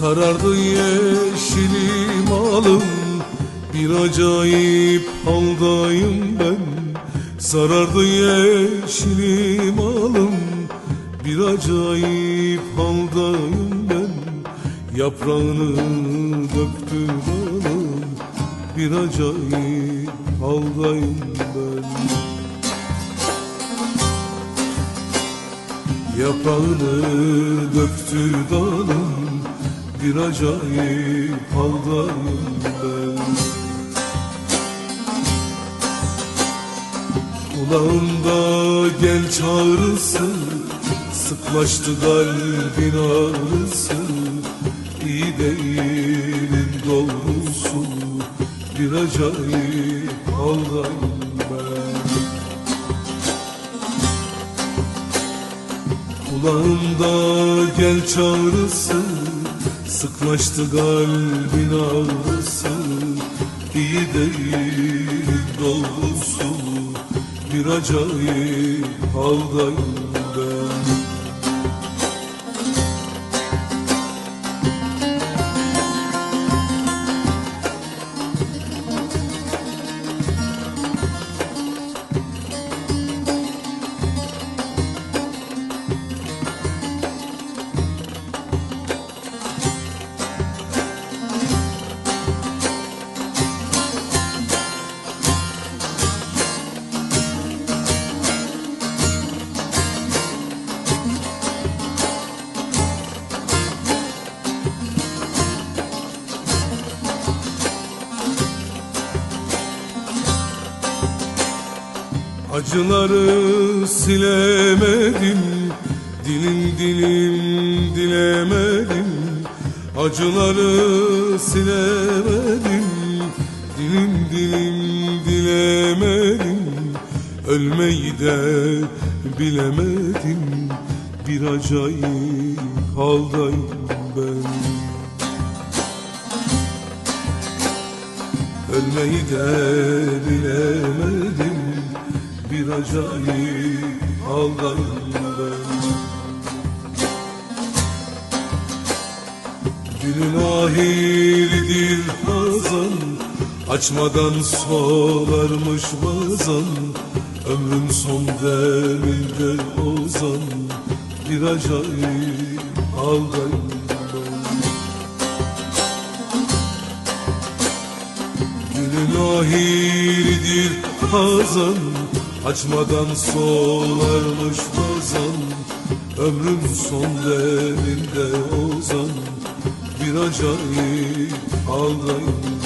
Sarardı yeşilim alım Bir acayip haldayım ben. Sarardı yeşilim alım Bir acayip haldayım ben. Yaprağını döktü dalım Bir acayip haldayım ben. Yaprağını döktü dalım Bir acayip haldayım ben. Kulağımda gel çağrısı Sıklaştı kalbin ağrısı. İyi değilim doğrusu Bir acayip haldayım Kulağımda gel çağrısı Sıklaştı kalbin ağrısı İyi değil doğrusu. Bir acayip haldayım ben Acıları silemedim Dilim dilim dilemedim. Acıları silemedim Dilim dilim dilemedim. Ölmeyi de bilemedim Bir acayip haldayım ben. Ölmeyi de bilemedim Haldayım ben Günün ahiridir hazan Açmadan solarmış bazan Ömrüm son deminde ozan Bir acayip ben Günün ahiridir hazan Açmadan solarmış bazan Ömrüm son deminde ozan. Bir acayip haldayım